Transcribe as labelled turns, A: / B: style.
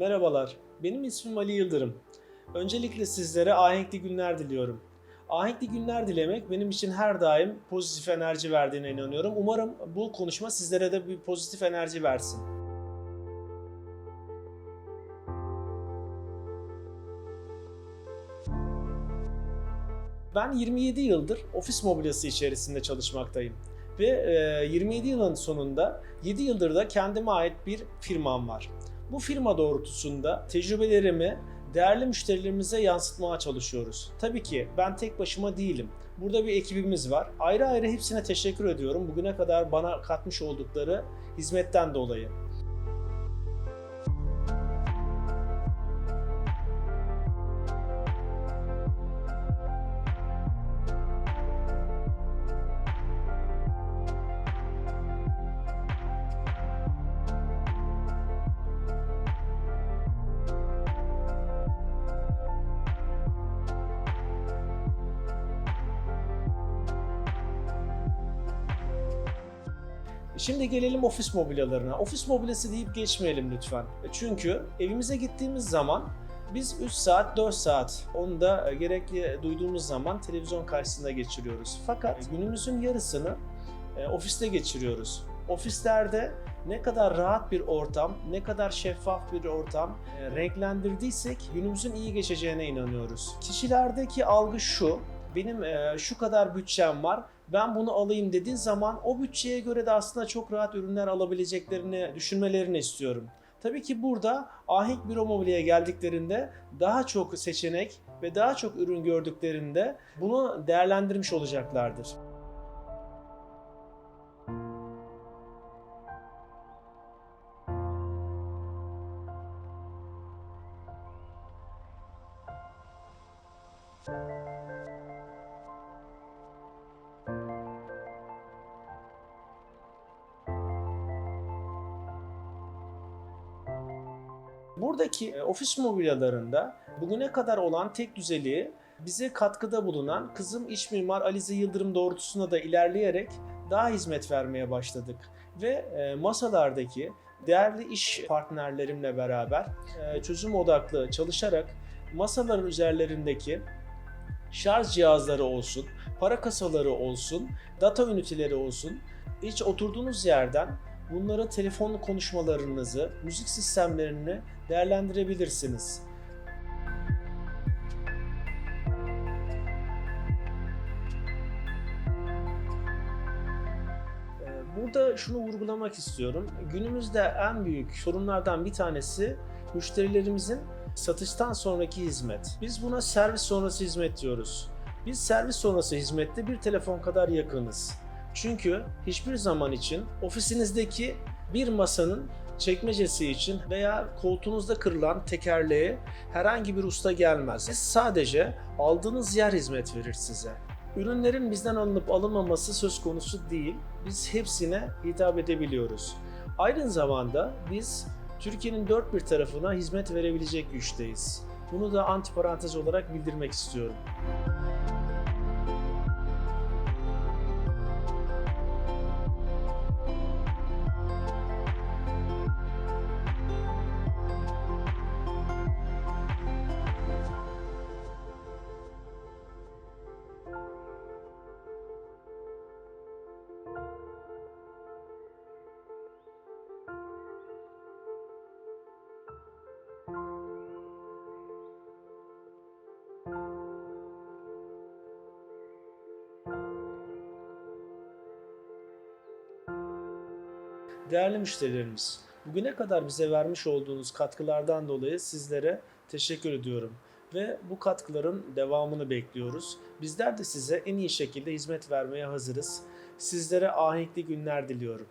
A: Merhabalar, benim ismim Ali Yıldırım. Öncelikle sizlere ahenkli günler diliyorum. Ahenkli günler dilemek benim için her daim pozitif enerji verdiğine inanıyorum. Umarım bu konuşma sizlere de bir pozitif enerji versin. Ben 27 yıldır ofis mobilyası içerisinde çalışmaktayım. Ve e, 27 yılın sonunda 7 yıldır da kendime ait bir firmam var. Bu firma doğrultusunda tecrübelerimi değerli müşterilerimize yansıtmaya çalışıyoruz. Tabii ki ben tek başıma değilim. Burada bir ekibimiz var. Ayrı ayrı hepsine teşekkür ediyorum. Bugüne kadar bana katmış oldukları hizmetten dolayı. Şimdi gelelim ofis mobilyalarına. Ofis mobilyası deyip geçmeyelim lütfen. E, Çünkü evimize gittiğimiz zaman biz 3 saat, 4 saat onu da gerekli duyduğumuz zaman televizyon karşısında geçiriyoruz. Fakat günümüzün yarısını e, ofiste geçiriyoruz. Ofislerde ne kadar rahat bir ortam, ne kadar şeffaf bir ortam e, renklendirdiysek günümüzün iyi geçeceğine inanıyoruz. Kişilerdeki algı şu, benim e, şu kadar bütçem var, ben bunu alayım dediğin zaman o bütçeye göre de aslında çok rahat ürünler alabileceklerini düşünmelerini istiyorum. Tabii ki burada Ahenk Büro Mobilya'ya geldiklerinde daha çok seçenek ve daha çok ürün gördüklerinde bunu değerlendirmiş olacaklardır. Buradaki e, ofis mobilyalarında bugüne kadar olan tek düzeliği bize katkıda bulunan kızım iç mimar Alize Yıldırım doğrultusunda da ilerleyerek daha hizmet vermeye başladık. Ve e, masalardaki değerli iş partnerlerimle beraber e, çözüm odaklı çalışarak masaların üzerlerindeki şarj cihazları olsun, para kasaları olsun, data üniteleri olsun, hiç oturduğunuz yerden bunları telefon konuşmalarınızı, müzik sistemlerini değerlendirebilirsiniz. Ee, Burada şunu vurgulamak istiyorum. Günümüzde en büyük sorunlardan bir tanesi müşterilerimizin satıştan sonraki hizmet. Biz buna servis sonrası hizmet diyoruz. Biz servis sonrası hizmette bir telefon kadar yakınız. Çünkü hiçbir zaman için ofisinizdeki bir masanın çekmecesi için veya koltuğunuzda kırılan tekerleğe herhangi bir usta gelmez. Siz sadece aldığınız yer hizmet verir size. Ürünlerin bizden alınıp alınmaması söz konusu değil. Biz hepsine hitap edebiliyoruz. Aynı zamanda biz Türkiye'nin dört bir tarafına hizmet verebilecek güçteyiz. Bunu da antiparantez olarak bildirmek istiyorum. Değerli müşterilerimiz, bugüne kadar bize vermiş olduğunuz katkılardan dolayı sizlere teşekkür ediyorum ve bu katkıların devamını bekliyoruz. Bizler de size en iyi şekilde hizmet vermeye hazırız. Sizlere ahenkli günler diliyorum.